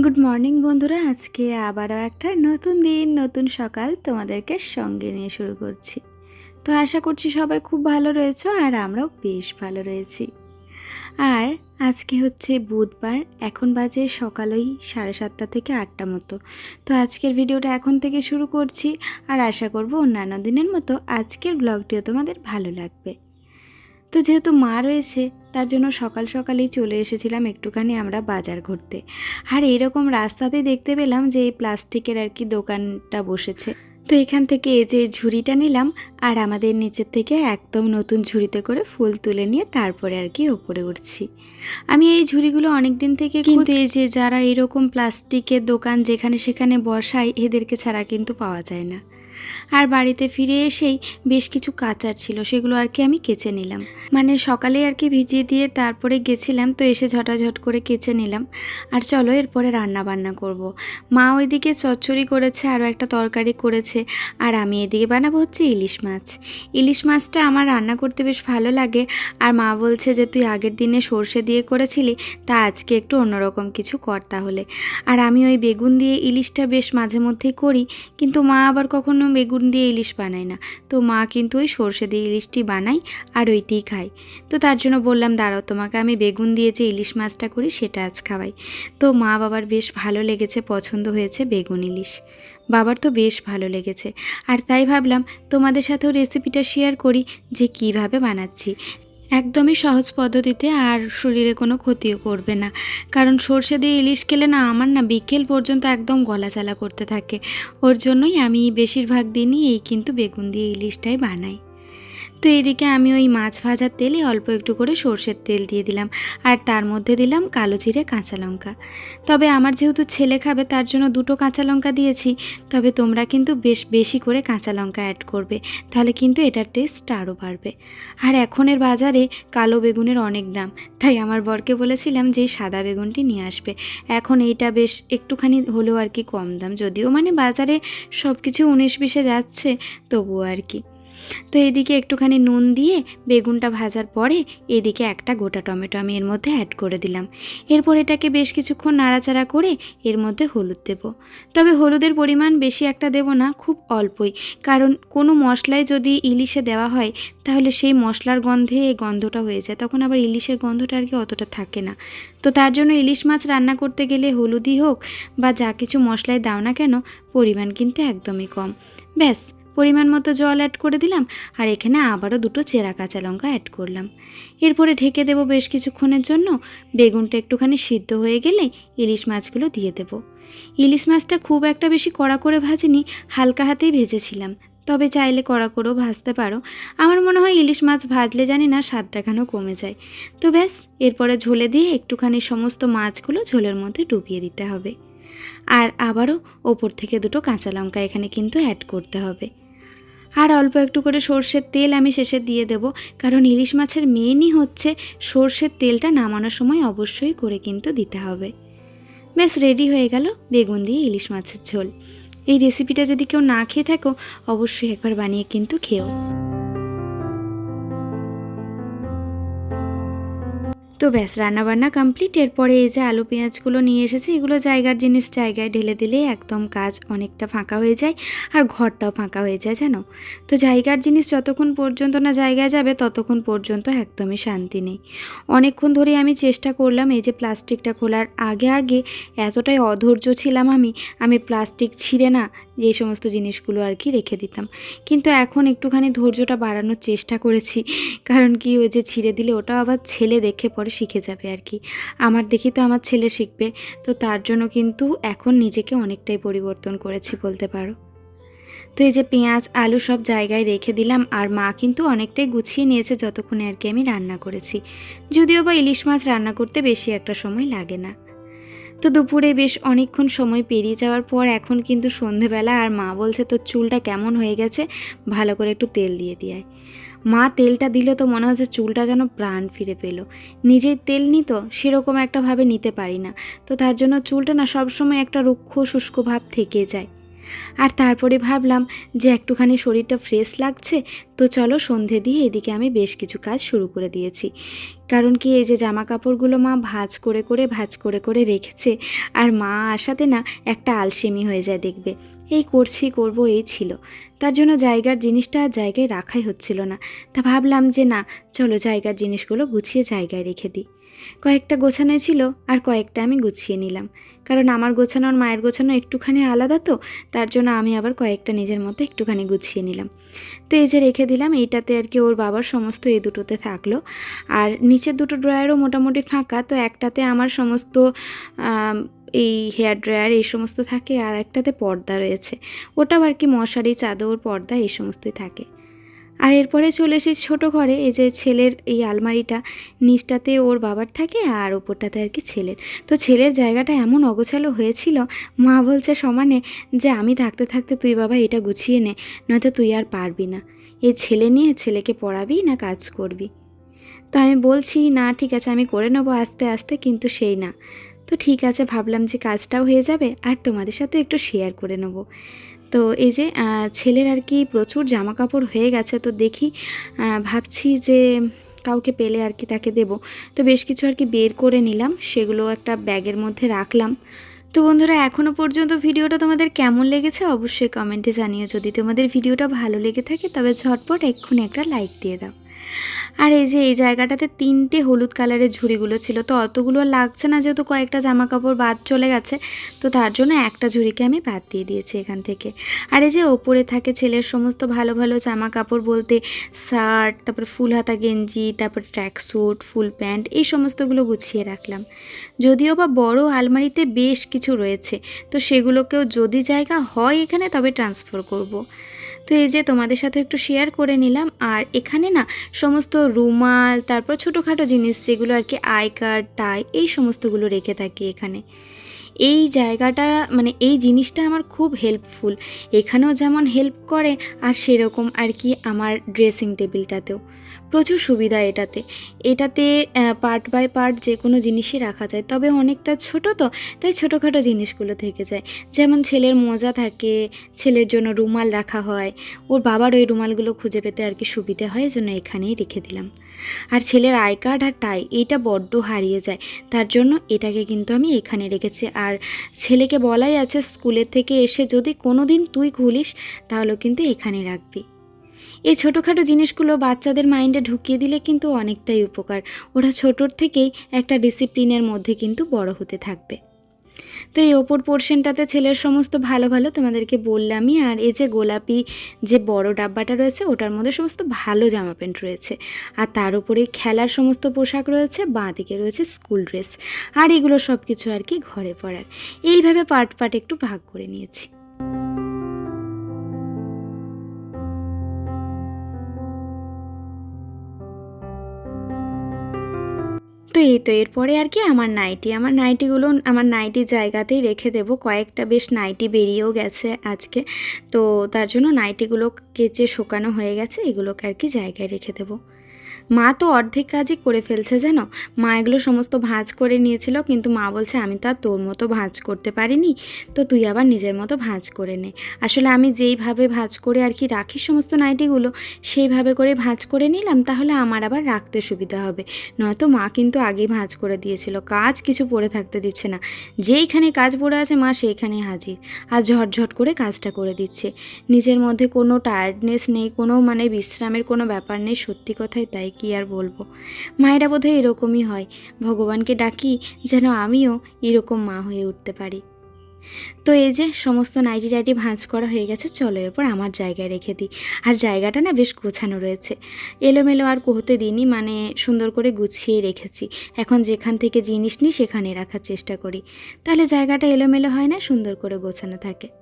Good morning বন্ধুরা। আজকে আবারও একটা নতুন দিন, নতুন সকাল তোমাদেরকে সঙ্গে নিয়ে শুরু করছি। তো আশা করছি সবাই খুব ভালো রয়েছো আর আমরাও বেশ ভালো রয়েছি। আর আজকে হচ্ছে বুধবার, এখন বাজে সকাল ওই সাড়ে সাতটা থেকে আটটা মতো। তো আজকের ভিডিওটা এখন থেকে শুরু করছি আর আশা করব অন্যান্য দিনের মতো আজকের ব্লগটিও তোমাদের ভালো লাগবে। তো যেহেতু মা রয়েছে তার জন্য সকাল সকালেই চলে এসেছিলাম একটুখানি আমরা বাজার ঘুরতে। আর এইরকম রাস্তাতে দেখতে পেলাম যে এই প্লাস্টিকের আর কি দোকানটা বসেছে। তো এখান থেকে এই যে ঝুড়িটা নিলাম আর আমাদের নিচের থেকে একদম নতুন ঝুড়িতে করে ফুল তুলে নিয়ে তারপরে আর কি ওপরে উঠছি। আমি এই ঝুড়িগুলো অনেক দিন থেকে কিন্তু এই যে যারা এরকম প্লাস্টিকের দোকান যেখানে সেখানে বসায় এদেরকে ছাড়া কিন্তু পাওয়া যায় না। আর বাড়িতে ফিরে এসেই বেশ কিছু কাচার ছিল, সেগুলো আর কি আমি কেচে নিলাম। মানে সকালে আর কি ভিজিয়ে দিয়ে তারপরে গেছিলাম, তো এসে ঝটাঝট করে কেচে নিলাম। আর চলো এরপরে রান্না বান্না করব। মা ওইদিকে চচ্চড়ি করেছে, আরও একটা তরকারি করেছে, আর আমি এদিকে বানাবো হচ্ছে ইলিশ মাছ। ইলিশ মাছটা আমার রান্না করতে বেশ ভালো লাগে, আর মা বলছে যে তুই আগের দিনে সর্ষে দিয়ে করেছিলি, তা আজকে একটু অন্যরকম কিছু কর তাহলে। আর আমি ওই বেগুন দিয়ে ইলিশটা বেশ মাঝে মধ্যেই করি, কিন্তু মা আবার কখনো বেগুন দিয়ে ইলিশ বানায় না। তো মা কিন্তু ওই সর্ষে দিয়ে ইলিশটি বানাই আর ওইটিই খাই তো তার জন্য বললাম, দাঁড়াও, তোমাকে আমি বেগুন দিয়ে যে ইলিশ মাছটা করি সেটা আজ খাওয়াই। তো মা বাবার বেশ ভালো লেগেছে, পছন্দ হয়েছে বেগুন ইলিশ। বাবার তো বেশ ভালো লেগেছে। আর তাই ভাবলাম, তোমাদের সাথেও রেসিপিটা শেয়ার করি যে কীভাবে বানাচ্ছি। একদমই সহজ পদ্ধতিতে আর শরীরে কোনো ক্ষতিও করবে না। কারণ সর্ষে দিয়ে ইলিশ খেলে না আমার না বিকেল পর্যন্ত একদম গলা চালা করতে থাকে। ওর জন্যই আমি বেশিরভাগ দিনই এই কিন্তু বেগুন দিয়ে ইলিশটাই বানাই। তো এদিকে আমি ওই মাছ ভাজার তেলে অল্প একটু করে সর্ষের তেল দিয়ে দিলাম আর তার মধ্যে দিলাম কালো জিরে কাঁচা লঙ্কা। তবে আমার যেহেতু ছেলে খাবে তার জন্য দুটো কাঁচা লঙ্কা দিয়েছি, তবে তোমরা কিন্তু বেশ বেশি করে কাঁচা লঙ্কা অ্যাড করবে, তাহলে কিন্তু এটার টেস্ট আরও বাড়বে। আর এখনের বাজারে কালো বেগুনের অনেক দাম, তাই আমার বরকে বলেছিলাম যে সাদা বেগুনটি নিয়ে আসবে। এখন এইটা বেশ একটুখানি হলেও আর কি কম দাম, যদিও মানে বাজারে সব কিছু উনিশ বিশে যাচ্ছে, তবুও আর কি। তো এদিকে একটুখানি নুন দিয়ে বেগুনটা ভাজার পরে এদিকে একটা গোটা টমেটো আমি এর মধ্যে অ্যাড করে দিলাম। এরপর এটাকে বেশ কিছুক্ষণ নাড়াচাড়া করে এর মধ্যে হলুদ দেব। তবে হলুদের পরিমাণ বেশি একটা দেব না, খুব অল্পই। কারণ কোনো মশলায় যদি ইলিশে দেওয়া হয়, তাহলে সেই মশলার গন্ধে এই গন্ধটা হয়ে যায়। তখন আবার ইলিশের গন্ধটা আর কি অতটা থাকে না। তো তার জন্য ইলিশ মাছ রান্না করতে গেলে হলুদই হোক বা যা কিছু মশলায় দাও না কেন, পরিমাণ কিন্তু একদমই কম। ব্যাস পরিমাণ মতো জল অ্যাড করে দিলাম আর এখানে আবারও দুটো চেরা কাঁচা লঙ্কা অ্যাড করলাম। এরপরে ঢেকে দেবো বেশ কিছুক্ষণের জন্য। বেগুনটা একটুখানি সিদ্ধ হয়ে গেলে ইলিশ মাছগুলো দিয়ে দেবো। ইলিশ মাছটা খুব একটা বেশি কড়া করে ভাজিনি, হালকা হাতেই ভেজেছিলাম। তবে চাইলে কড়া করেও ভাজতে পারো। আমার মনে হয় ইলিশ মাছ ভাজলে জানি না স্বাদটা কেন কমে যায়। তো ব্যাস, এরপরে ঝোলে দিয়ে একটুখানি সমস্ত মাছগুলো ঝোলের মধ্যে ডুবিয়ে দিতে হবে। আর আবারও ওপর থেকে দুটো কাঁচা লঙ্কা এখানে কিন্তু অ্যাড করতে হবে। আর অল্প একটু করে সর্ষের তেল আমি শেষে দিয়ে দেব। কারণ ইলিশ মাছের মেনই হচ্ছে সর্ষের তেলটা নামানোর সময় অবশ্যই করে কিন্তু দিতে হবে। ব্যাস রেডি হয়ে গেল বেগুন দিয়ে ইলিশ মাছের ঝোল। এই রেসিপিটা যদি কেউ না খেয়ে থাকো, অবশ্যই একবার বানিয়ে কিন্তু খেও তো ব্যাস, রান্নাবান্না কমপ্লিট এরপরে এই যে আলু, পেঁয়াজগুলো নিয়ে এসেছে, এগুলো জায়গার জিনিস জায়গায় ঢেলে দিলে একদম কাজ অনেকটা ফাঁকা হয়ে যায় আর ঘরটাও ফাঁকা হয়ে যায়, জানো? তো জায়গার জিনিস যতক্ষণ পর্যন্ত না জায়গায় যাবে, ততক্ষণ পর্যন্ত একদমই শান্তি নেই। অনেকক্ষণ ধরে আমি চেষ্টা করলাম এই যে প্লাস্টিকটা খোলার। আগে আগে এতটাই অধৈর্য ছিলাম আমি আমি প্লাস্টিক ছিঁড়ে না যে সমস্ত জিনিসগুলো আর কি রেখে দিতাম। কিন্তু এখন একটুখানি ধৈর্যটা বাড়ানোর চেষ্টা করেছি। কারণ কি ওই যে ছিঁড়ে দিলে ওটা আবার ছেলে দেখে পরে শিখে যাবে আর কি। আমার দেখি তো আমার ছেলে শিখবে। তো তার জন্য কিন্তু এখন নিজেকে অনেকটাই পরিবর্তন করেছি বলতে পারো। তো এই যে পেঁয়াজ, আলু সব জায়গায় রেখে দিলাম। আর মা কিন্তু অনেকটাই গুছিয়ে নিয়েছে যতক্ষণে আর কি আমি রান্না করেছি। যদিও বা ইলিশ মাছ রান্না করতে বেশি একটা সময় লাগে না। তো দুপুরে বেশ অনেকক্ষণ সময় পেরিয়ে যাওয়ার পর এখন কিন্তু সন্ধেবেলা আর মা বলছে, তোর চুলটা কেমন হয়ে গেছে? ভালো করে একটু তেল দিয়ে দিয়ে মা তেলটা দিল তো মনে হচ্ছে চুলটা যেন প্রাণ ফিরে পেল। নিজের তেল নিত সেরকম একটা ভাবে নিতে পারি না। তো তার জন্য চুলটা না সবসময় একটা রুক্ষ, শুষ্ক ভাব থেকে যায়। আর তারপরে ভাবলাম যে একটুখানি শরীরটা ফ্রেশ লাগছে, তো চলো সন্ধে দিয়ে এদিকে আমি বেশ কিছু কাজ শুরু করে দিয়েছি। কারণ কি, এই যে জামা কাপড়গুলো মা ভাজ করে করে, ভাজ করে করে রেখেছে, আর মা আসাতে না একটা আলসেমি হয়ে যায় দেখবে। এই করছি, করব, এই ছিল। তার জন্য জায়গার জিনিসটা জায়গায় রাখাই হচ্ছিল না। তা ভাবলাম যে না, চলো জায়গার জিনিসগুলো গুছিয়ে জায়গায় রেখে দিই। কয়েকটা গোছানো ছিল আর কয়েকটা আমি গুছিয়ে নিলাম। কারণ আমার গোছানো আর মায়ের গোছানো একটুখানি আলাদা তো, তার জন্য আমি আবার কয়েকটা নিজের মতো একটুখানি গুছিয়ে নিলাম। তো এই যে রেখে দিলাম, এইটাতে আর কি ওর বাবার সমস্ত এই দুটোতে থাকল। আর নিচের দুটো ড্রয়ারও মোটামুটি ফাঁকা, তো একটাতে আমার সমস্ত এই হেয়ার ড্রায়ার এই সমস্ত থাকে আর একটাতে পর্দা রয়েছে। ওটাও আর কি মশারি, চাদর, পর্দা এই সমস্তই থাকে। আর এরপরে চলে এসেছি ছোটো ঘরে, এই যে ছেলের এই আলমারিটা, নিচটাতে ওর বাবার থাকে আর ওপরটাতে আর কি ছেলের। তো ছেলের জায়গাটা এমন অগোছালো হয়েছিল, মা বলছে সমানে যে আমি থাকতে থাকতে তুই বাবা এটা গুছিয়ে নে, নয়তো তুই আর পারবি না। এই ছেলে নিয়ে ছেলেকে পড়াবি না কাজ করবি। তো আমি বলছি, না, ঠিক আছে, আমি করে নেব আস্তে আস্তে, কিন্তু সেই না। তো ঠিক আছে, ভাবলাম যে কাজটাও হয়ে যাবে, আর তোমাদের সাথে একটু শেয়ার করে নেব। তো এই যে ছেলের আর কি প্রচুর জামা কাপড় হয়ে গেছে, তো দেখি ভাবছি যে কাউকে পেলে আর কি তাকে দেব। তো বেশ কিছু আর কি বের করে নিলাম, সেগুলো একটা ব্যাগের মধ্যে রাখলাম। তো বন্ধুরা এখনও পর্যন্ত ভিডিওটা তোমাদের কেমন লেগেছে অবশ্যই কমেন্টে জানিও। যদি তোমাদের ভিডিওটা ভালো লেগে থাকে, তবে ঝটপট এক্ষুনি একটা লাইক দিয়ে দাও। আর এই যে, এই জায়গাটাতে তিনটে হলুদ কালারের ঝুড়িগুলো ছিল, তো অতগুলো লাগছে না যেহেতু কয়েকটা জামা কাপড় বাদ চলে গেছে, তো তার জন্য একটা ঝুড়িকে আমি বাদ দিয়ে দিয়েছি এখান থেকে আর এই যে, ওপরে থাকে ছেলের সমস্ত ভালো ভালো জামা কাপড় বলতে শার্ট, তারপর ফুল হাতা গেঞ্জি, তারপর ট্র্যাক স্যুট ফুল প্যান্ট এই সমস্তগুলো গুছিয়ে রাখলাম যদিও বা বড় আলমারিতে বেশ কিছু রয়েছে, তো সেগুলোকেও যদি জায়গা হয় এখানে তবে ট্রান্সফার করব। তো এই যে তোমাদের সাথে একটু শেয়ার করে নিলাম, আর এখানে না সমস্ত রুমাল, তারপর ছোটোখাটো জিনিস যেগুলো আর কি আই কার্ড টাই এই সমস্তগুলো রেখে থাকি এখানে। এই জায়গাটা মানে এই জিনিসটা আমার খুব হেল্পফুল এখানেও যেমন হেল্প করে, আর সেরকম আর কি আমার ড্রেসিং টেবিলটাতেও প্রচুর সুবিধা এটাতে। এটাতে পার্ট বাই পার্ট যে কোনো জিনিসই রাখা যায়। তবে অনেকটা ছোট তো, তাই ছোটোখাটো জিনিসগুলো থেকে যায়। যেমন ছেলের মোজা থাকে, ছেলের জন্য রুমাল রাখা হয়, ওর বাবার ওই রুমালগুলো খুঁজে পেতে আর কি সুবিধে হয়, এজন্য এখানেই রেখে দিলাম। আর ছেলের আই কার্ড আর টাই এইটা বড্ড হারিয়ে যায়। তার জন্য এটাকে কিন্তু আমি এখানে রেখেছি। আর ছেলেকে বলাই আছে স্কুলের থেকে এসে যদি কোনো দিন তুই খুলিস, তাহলে কিন্তু এখানে রাখবি। এই ছোটোখাটো জিনিসগুলো বাচ্চাদের মাইন্ডে ঢুকিয়ে দিলে কিন্তু অনেকটাই উপকার। ওরা ছোটোর থেকেই একটা ডিসিপ্লিনের মধ্যে কিন্তু বড় হতে থাকবে। তো এই ওপর পোর্শনটাতে ছেলের সমস্ত ভালো ভালো তোমাদেরকে বললামই। আর এই যে গোলাপি যে বড় ডাব্বাটা রয়েছে, ওটার মধ্যে সমস্ত ভালো জামা প্যান্ট রয়েছে। আর তার উপরে খেলার সমস্ত পোশাক রয়েছে বাঁ দিকে রয়েছে স্কুল ড্রেস। আর এগুলো সব কিছু আর কি ঘরে পড়ার এইভাবে পার্ট পার্ট একটু ভাগ করে নিয়েছি। তো এই তো এরপরে আর কি আমার নাইটি। আমার নাইটিগুলো আমার নাইটি জায়গাতেই রেখে দেব। কয়েকটা বেশ নাইটি বেরিয়েও গেছে আজকে। তো তার জন্য নাইটিগুলো কেচে শুকানো হয়ে গেছে। এগুলোকে আর কি জায়গায় রেখে দেবো। মা তো অর্ধেক কাজই করে ফেলছে জানো? মা এগুলো সমস্ত ভাঁজ করে নিয়েছিল, কিন্তু মা বলছে, আমি তো আর তোর মতো ভাঁজ করতে পারিনি, তো তুই আবার নিজের মতো ভাঁজ করে নে। আসলে আমি যেইভাবে ভাঁজ করে আর কি রাখি সমস্ত নাইটিগুলো, সেইভাবে করে ভাঁজ করে নিলাম, তাহলে আমার আবার রাখতে সুবিধা হবে। নয়তো মা কিন্তু আগেই ভাঁজ করে দিয়েছিল, কাজ কিছু পড়ে থাকতে দিচ্ছে না। যেইখানে কাজ পড়ে আছে মা সেইখানে হাজির, আর ঝটঝট করে কাজটা করে দিচ্ছে। নিজের মধ্যে কোনো টায়ার্ডনেস নেই, কোনো মানে বিশ্রামের কোনো ব্যাপার নেই, সত্যি কথাই তাই কি আর বলব? মায়েরা বোধহয় এরকমই হয়। ভগবানকে ডাকি যেন আমিও এরকম মা হয়ে উঠতে পারি। তো এই যে সমস্ত নাইটি টাইটি ভাঁজ করা হয়ে গেছে, চলো এরপর আমার জায়গায় রেখে দিই। আর জায়গাটা না বেশ গোছানো রয়েছে। এলোমেলো আর কোহতে দিনই মানে সুন্দর করে গুছিয়ে রেখেছি। এখন যেখান থেকে জিনিস নিই সেখানে রাখার চেষ্টা করি। তাহলে জায়গাটা এলোমেলো হয় না, সুন্দর করে গোছানো থাকে।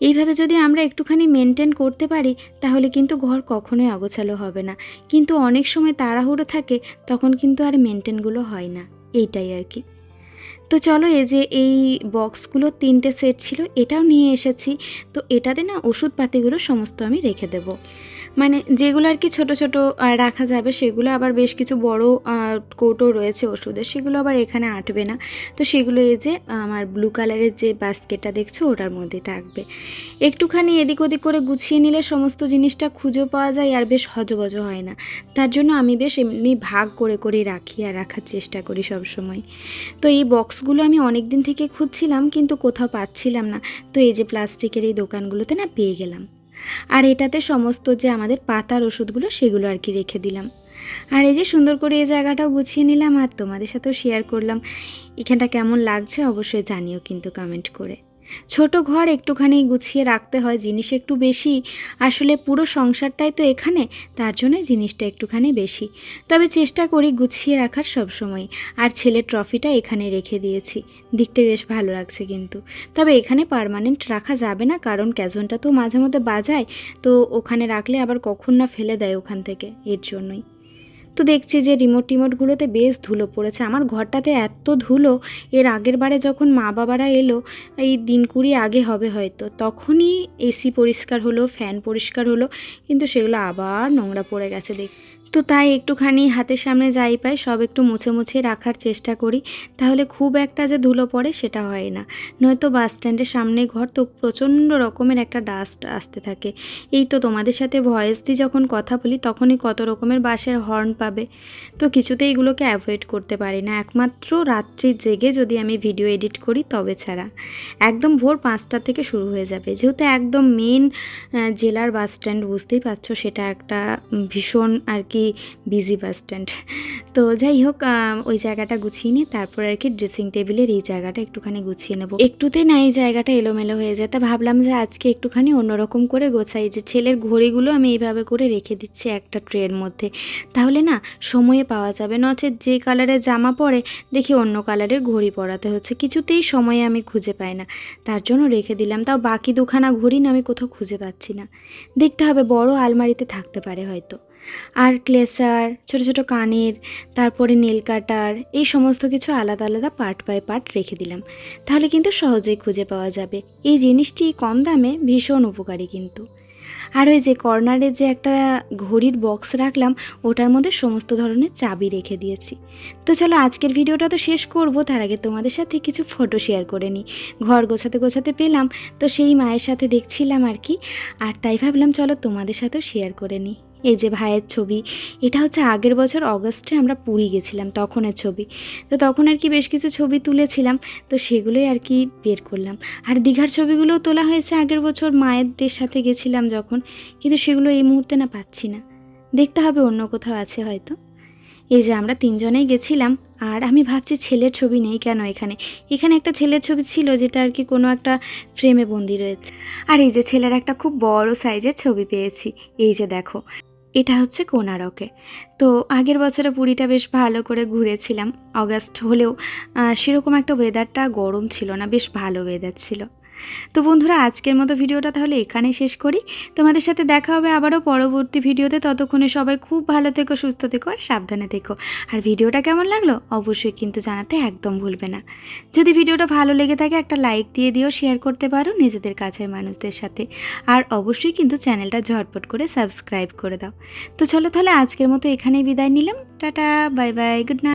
এইভাবে যদি আমরা একটুখানি মেনটেন করতে পারি, তাহলে কিন্তু ঘর কখনোই অগোছালো হবে না। কিন্তু অনেক সময় তাড়াহুড়ো থাকে, তখন কিন্তু আর মেনটেনগুলো হয় না। এইটাই আর কি। তো চলো এই যে এই বক্সগুলো তিনটে সেট ছিল, এটাও নিয়ে এসেছি। তো এটাতে না ওষুধপাতিগুলো সমস্ত আমি রেখে দেব। মানে যেগুলো আর কি ছোট ছোট রাখা যাবে, সেগুলো আবার বেশ কিছু বড় কৌটো রয়েছে ওষুধের, সেগুলো আবার এখানে আঁটবে না। তো সেগুলো এই যে, আমার ব্লু কালারের যে বাস্কেটটা দেখছ, ওটার মধ্যে থাকবে। একটুখানি এদিক ওদিক করে গুছিয়ে নিলে সমস্ত জিনিসটা খুঁজে পাওয়া যায় আর বেশ হজবজ হয় না। তার জন্য আমি বেশ এমনি ভাগ করে করে রাখি আর রাখার চেষ্টা করি সব সময় তো এই বক্সগুলো আমি অনেক দিন থেকে খুঁজছিলাম, কিন্তু কোথাও পাচ্ছিলাম না। তো এই যে প্লাস্টিকের এই দোকানগুলোতে না পেয়ে গেলাম। আর এটাতে সমস্ত যে আমাদের পাতার ওষুধগুলো সেগুলো আর কি রেখে দিলাম। আর এই যে সুন্দর করে এই জায়গাটাও গুছিয়ে নিলাম আর তোমাদের সাথেও শেয়ার করলাম। এখানটা কেমন লাগছে অবশ্যই জানিও কিন্তু কমেন্ট করে। ছোট ঘর একটুখানি গুছিয়ে রাখতে হয়, জিনিস একটু বেশি। আসলে পুরো সংসারটাই তো এখানে, তার জন্য জিনিসটা একটুখানি বেশি। তবে চেষ্টা করি গুছিয়ে রাখার সব সময়। আর ছেলে ট্রফিটা এখানে রেখে দিয়েছি। দেখতে বেশ ভালো লাগছে কিন্তু। তবে এখানে পার্মানেন্ট রাখা যাবে না, কারণ ক্যাজনটা তো মাঝে মধ্যে বাজায়। তো ওখানে রাখলে আবার কখন না ফেলে দেয় ওখান থেকে, এর জন্যই। তো দেখছি যে রিমোট টিমোটগুলোতে বেশ ধুলো পড়েছে। আমার ঘরটাতে এত ধুলো, এর আগের বারে যখন মা বাবারা এলো, এই দিন কুড়ি আগে হবে হয়তো, তখনই এসি পরিষ্কার হলো ফ্যান পরিষ্কার হলো, কিন্তু সেগুলো আবার নোংরা পড়ে গেছে দেখ তো তাই একটুখানি হাতের সামনে যাই পাই, সব একটু মুছে মুছে রাখার চেষ্টা করি। তাহলে খুব একটা যে ধুলো পড়ে সেটা হয় না। নয়তো বাস স্ট্যান্ডের সামনে ঘর তো প্রচণ্ড রকমের একটা ডাস্ট আসতে থাকে। এই তো তোমাদের সাথে ভয়েস দিয়ে যখন কথা বলি, তখনই কত রকমের বাসের হর্ন পাবে। তো কিছুতেই এগুলোকে অ্যাভয়েড করতে পারি না। একমাত্র রাত্রি জেগে যদি আমি ভিডিও এডিট করি, তবে ছাড়া। একদম ভোর পাঁচটা থেকে শুরু হয়ে যাবে। যেহেতু একদম মেন জেলার বাস স্ট্যান্ড বুঝতেই পারছ, সেটা একটা ভীষণ আর কি বিজি বাস স্ট্যান্ড তো যাই হোক ওই জায়গাটা গুছিয়ে নিই তারপর আর কি ড্রেসিং টেবিলের এই জায়গাটা একটুখানি গুছিয়ে নেব। একটুতে না এই জায়গাটা এলোমেলো হয়ে যায়। তা ভাবলাম যে আজকে একটুখানি অন্যরকম করে গোছাই। যে ছেলের ঘড়িগুলো আমি এইভাবে করে রেখে দিচ্ছি একটা ট্রের মধ্যে। তাহলে না সময়ে পাওয়া যাবে। নচেত যে কালারের জামা পরে দেখি অন্য কালারের ঘড়ি পরাতে হচ্ছে। কিছুতেই সময়ে আমি খুঁজে পাই না। তার জন্য রেখে দিলাম। তাও বাকি দুখানা ঘড়ি না আমি কোথাও খুঁজে পাচ্ছি না। দেখতে হবে বড় আলমারিতে থাকতে পারে হয়তো। আর ক্লেচার, ছোট ছোট কানের, তারপরে নীল কাটার, এই সমস্ত কিছু আলাদা আলাদা পার্ট বাই পার্ট রেখে দিলাম। তাহলে কিন্তু সহজেই খুঁজে পাওয়া যাবে। এই জিনিসটি কম দামে ভীষণ উপকারী কিন্তু। আর ওই যে কর্নারে যে একটা ঘড়ির বক্স রাখলাম, ওটার মধ্যে সমস্ত ধরনের চাবি রেখে দিয়েছি। তো চলো আজকের ভিডিওটা তো শেষ করব, তার আগে তোমাদের সাথে কিছু ফটো শেয়ার করে নিই। ঘর গোছাতে গোছাতে পেলাম, তো সেই মায়ের সাথে দেখছিলাম আর কি। আর তাই ভাবলাম চলো তোমাদের সাথেও শেয়ার করে নিই। এই যে ভাইয়ের ছবি, এটা হচ্ছে আগের বছর অগস্টে আমরা পুরী গেছিলাম, তখনের ছবি। তো তখন আর কি বেশ কিছু ছবি তুলেছিলাম, তো সেগুলোই আর কি বের করলাম। আর দীঘার ছবিগুলোও তোলা হয়েছে আগের বছর মায়েরদের সাথে গেছিলাম যখন, কিন্তু সেগুলো এই মুহূর্তে না পাচ্ছি না। দেখতে হবে অন্য কোথাও আছে হয়তো। এই যে আমরা তিনজনেই গেছিলাম, আর আমি ভাবছি ছেলের ছবি নেই কেন এখানে? এখানে একটা ছেলের ছবি ছিল যেটা আর কি কোনো একটা ফ্রেমে বন্দি রয়েছে। আর এই যে ছেলের একটা খুব বড় সাইজের ছবি পেয়েছি, এই যে দেখো। এটা হচ্ছে কোনারকে। তো আগের বছরে পুরীটা বেশ ভালো করে ঘুরেছিলাম। অগাস্ট হলেও সেরকম একটা ওয়েদারটা গরম ছিল না, বেশ ভালো ওয়েদার ছিল। তো বন্ধুরা, আজকের মতো ভিডিওটা তাহলে এখানেই শেষ করি। তোমাদের সাথে দেখা হবে আবারও পরবর্তী ভিডিওতে। ততক্ষণে সবাই খুব ভালো থেকো, সুস্থ থেকো আর সাবধানে থেকো। আর ভিডিওটা কেমন লাগল অবশ্যই কিন্তু জানাতে একদম ভুলবে না। যদি ভিডিওটা ভালো লেগে থাকে, একটা লাইক দিয়ে দিও, শেয়ার করতে পারো নিজেদের কাছের মানুষদের সাথে। আর অবশ্যই কিন্তু চ্যানেলটা ঝটপট করে সাবস্ক্রাইব করে দাও। তো চলো তাহলে আজকের মতো এখানেই বিদায় নিলাম। Tata, bye bye, good night.